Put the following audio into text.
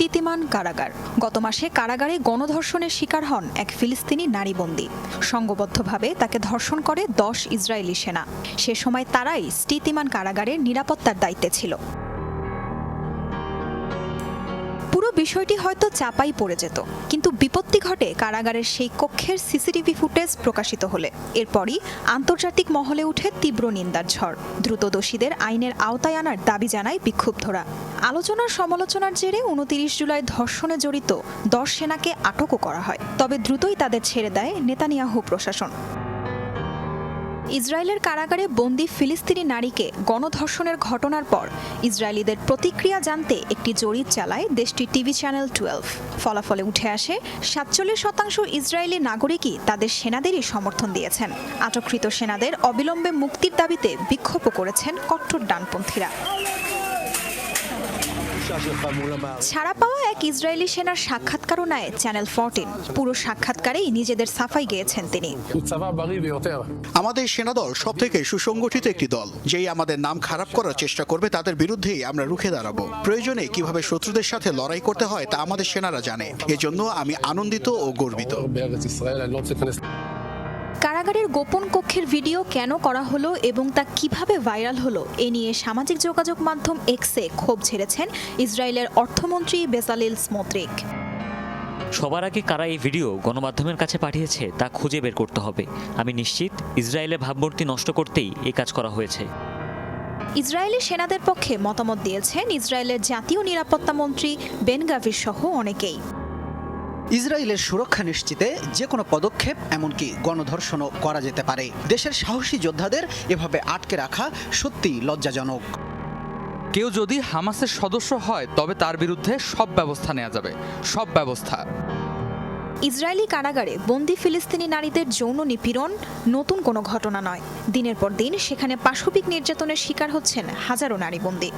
স্টিতিমান কারাগার। গত মাসে কারাগারে গণধর্ষণের শিকার হন এক ফিলিস্তিনি নারী বন্দী সংঘবদ্ধভাবে তাকে ধর্ষণ করে দশ ইসরায়েলি সেনা। সে সময় তারাই স্টিতিমান কারাগারের নিরাপত্তার দায়িত্বে ছিল। বিষয়টি হয়তো চাপাই পড়ে যেত। কিন্তু বিপত্তি ঘটে কারাগারের সেই কক্ষের সিসিটিভি ফুটেজ প্রকাশিত হলে। এরপরই আন্তর্জাতিক মহলে উঠে তীব্র নিন্দার ঝড়। দ্রুত দোষীদের আইনের আওতায় আনার দাবি জানায় বিক্ষুব্ধরা। আলোচনার সমালোচনার জেরে উনতিরিশ জুলাই ধর্ষণে জড়িত দশ সেনাকে আটকও করা হয়। তবে দ্রুতই তাদের ছেড়ে দেয় নেতানিয়াহু প্রশাসন। ইসরায়েলের কারাগারে বন্দী ফিলিস্তিনি নারীকে গণধর্ষণের ঘটনার পর ইসরায়েলিদের প্রতিক্রিয়া জানতে একটি জরিপ চালায় দেশটির টিভি চ্যানেল টুয়েলভ। ফলাফলে উঠে আসে, সাতচল্লিশ শতাংশ ইসরায়েলি নাগরিকই তাদের সেনাদেরই সমর্থন দিয়েছেন। আটককৃত সেনাদের অবিলম্বে মুক্তির দাবিতে বিক্ষোভ করেছেন কট্টর ডানপন্থীরা ছাড়া পাওয়া এক ইসরায়েলি সেনার সাক্ষাৎকারও নেয় চ্যানেল ফোরটিন পুরো সাক্ষাৎকারেই নিজেদের সাফাই গেয়েছেন তিনি। আমাদের সেনাদল সব থেকে সুসংগঠিত একটি দল। যেই আমাদের নাম খারাপ করার চেষ্টা করবে, তাদের বিরুদ্ধেই আমরা রুখে দাঁড়াবো। প্রয়োজনে কীভাবে শত্রুদের সাথে লড়াই করতে হয়, তা আমাদের সেনারা জানে। এজন্য আমি আনন্দিত ও গর্বিত। কারাগারের গোপন কক্ষের ভিডিও কেন করা হলো এবং তা কীভাবে ভাইরাল হলো এ নিয়ে সামাজিক যোগাযোগ মাধ্যম এক্সে ক্ষোভ ঝেড়েছেন ইসরায়েলের অর্থমন্ত্রী বেসালিল স্মোত্রিক। সবার আগে কারা এই ভিডিও গণমাধ্যমের কাছে পাঠিয়েছে তা খুঁজে বের করতে হবে। আমি নিশ্চিত ইসরায়েলের ভাবমূর্তি নষ্ট করতেই এই কাজ করা হয়েছে। ইসরায়েলি সেনাদের পক্ষে মতামত দিয়েছেন ইসরায়েলের জাতীয় নিরাপত্তা মন্ত্রী বেন গাভির সহ অনেকেই। ইসরায়েলের সুরক্ষা নিশ্চিতে যে কোনো পদক্ষেপ এমনকি গণধর্ষণও করা যেতে পারে। দেশের সাহসী যোদ্ধাদের এভাবে আটকে রাখা সত্যিই লজ্জাজনক। কেউ যদি হামাসের সদস্য হয় তবে তার বিরুদ্ধে সব ব্যবস্থা নেওয়া যাবে। সব ব্যবস্থা। ইসরায়েলি কারাগারে বন্দি ফিলিস্তিনি নারীদের যৌন নিপীড়ন নতুন কোনো ঘটনা নয়। দিনের পর দিন সেখানে পাশবিক নির্যাতনের শিকার হচ্ছেন হাজারো নারী বন্দী